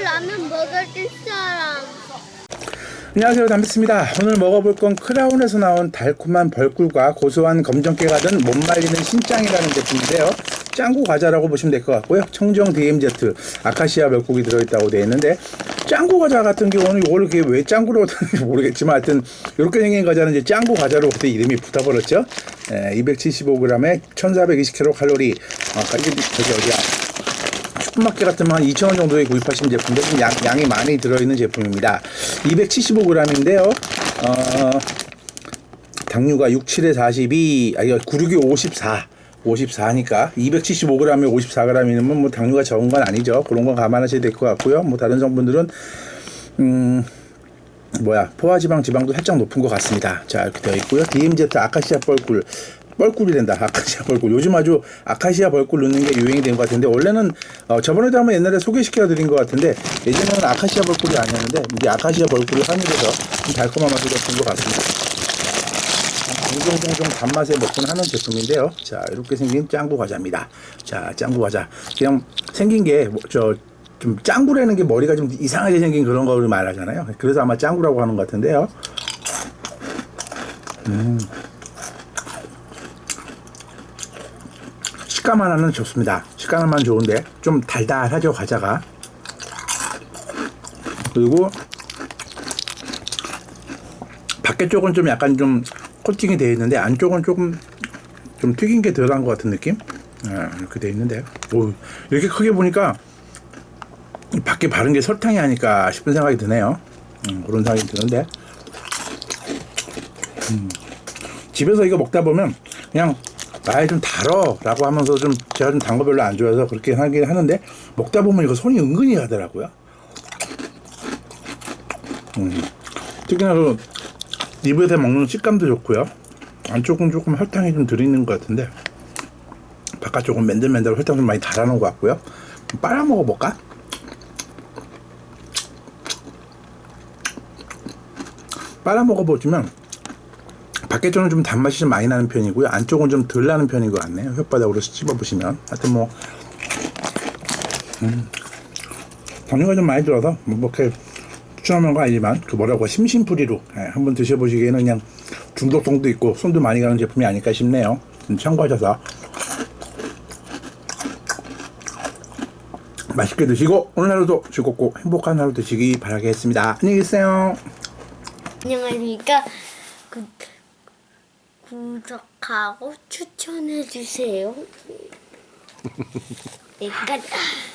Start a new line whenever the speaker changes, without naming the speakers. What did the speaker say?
라면 먹을 사람.
안녕하세요. 담비스입니다. 오늘 먹어볼 건 크라운에서 나온 달콤한 벌꿀과 고소한 검정깨가 든 못 말리는 신짱이라는 제품인데요. 짱구 과자라고 보시면 될 것 같고요. 청정 DMZ 아카시아 멸국이 들어있다고 되어 있는데 짱구 과자 같은 경우는 이걸 왜 짱구로 하는지 모르겠지만 하여튼 이렇게 생긴 과자는 이제 짱구 과자로 그때 이름이 붙어버렸죠. 에, 275g에 1420kcal 아까 이게 저기 어디야 슈퍼마켓 같으면 한 2,000원 정도에 구입하시는 제품인데 좀 양, 양이 많이 들어있는 제품입니다. 275g인데요. 어, 당류가 67에 42, 아니 96이 54. 54니까 275g에 54g이면 뭐 당류가 적은 건 아니죠. 그런 건 감안하셔야 될 것 같고요. 뭐 다른 성분들은 음 뭐야 포화지방 지방도 살짝 높은 것 같습니다. 자 이렇게 되어 있고요. DMZ 아카시아 뻘꿀 뻘꿀이 된다. 아카시아 벌꿀. 요즘 아주 아카시아 벌꿀 넣는 게 유행이 된 것 같은데 원래는 어, 저번에도 한번 옛날에 소개시켜 드린 것 같은데 예전에는 아카시아 벌꿀이 아니었는데 이제 아카시아 벌꿀을 함유해서 좀 달콤한 맛이 더든것 같습니다. 종종종종 단맛에 먹곤 하는 제품인데요. 자 이렇게 생긴 짱구 과자입니다. 자 짱구 과자 그냥 생긴 게저 좀 짱구라는 게 머리가 좀 이상하게 생긴 그런 거를 말하잖아요. 그래서 아마 짱구라고 하는 것 같은데요. 식감 하나는 좋습니다. 식감 하나는 좋은데 좀 달달하죠 과자가. 그리고 밖에 쪽은 좀 약간 좀 코팅이 되어 있는데 안쪽은 조금 좀 튀긴 게 들어간 것 같은 느낌? 아, 이렇게 되어 있는데 오, 이렇게 크게 보니까 이 밖에 바른 게 설탕이 아닐까 싶은 생각이 드네요. 음, 그런 생각이 드는데 음, 집에서 이거 먹다 보면 그냥 나에 좀 달어라고 하면서 좀 제가 좀 단 거 별로 안 좋아해서 그렇게 하긴 하는데 먹다 보면 이거 손이 은근히 가더라고요. 음, 특히나 그 입에서 먹는 식감도 좋고요. 안쪽은 조금 설탕이 좀 들어있는 것 같은데 바깥쪽은 맨들맨들 설탕 좀 많이 달아놓은 것 같고요. 빨아 먹어볼까? 빨아 먹어보시면 밖에 쪽은 좀 단맛이 좀 많이 나는 편이고요. 안쪽은 좀 덜 나는 편인 것 같네요. 혓바닥으로 씹어보시면. 하여튼 뭐, 음, 당류가 좀 많이 들어서, 뭐, 이렇게 추천하는 건 아니지만, 그 뭐라고, 심심풀이로, 예, 한번 드셔보시기에는 그냥 중독성도 있고, 손도 많이 가는 제품이 아닐까 싶네요. 좀 참고하셔서. 맛있게 드시고, 오늘 하루도 즐겁고 행복한 하루 되시기 바라겠습니다. 안녕히 계세요.
안녕하십니까. 구, 구독하고 추천해 주세요. 내가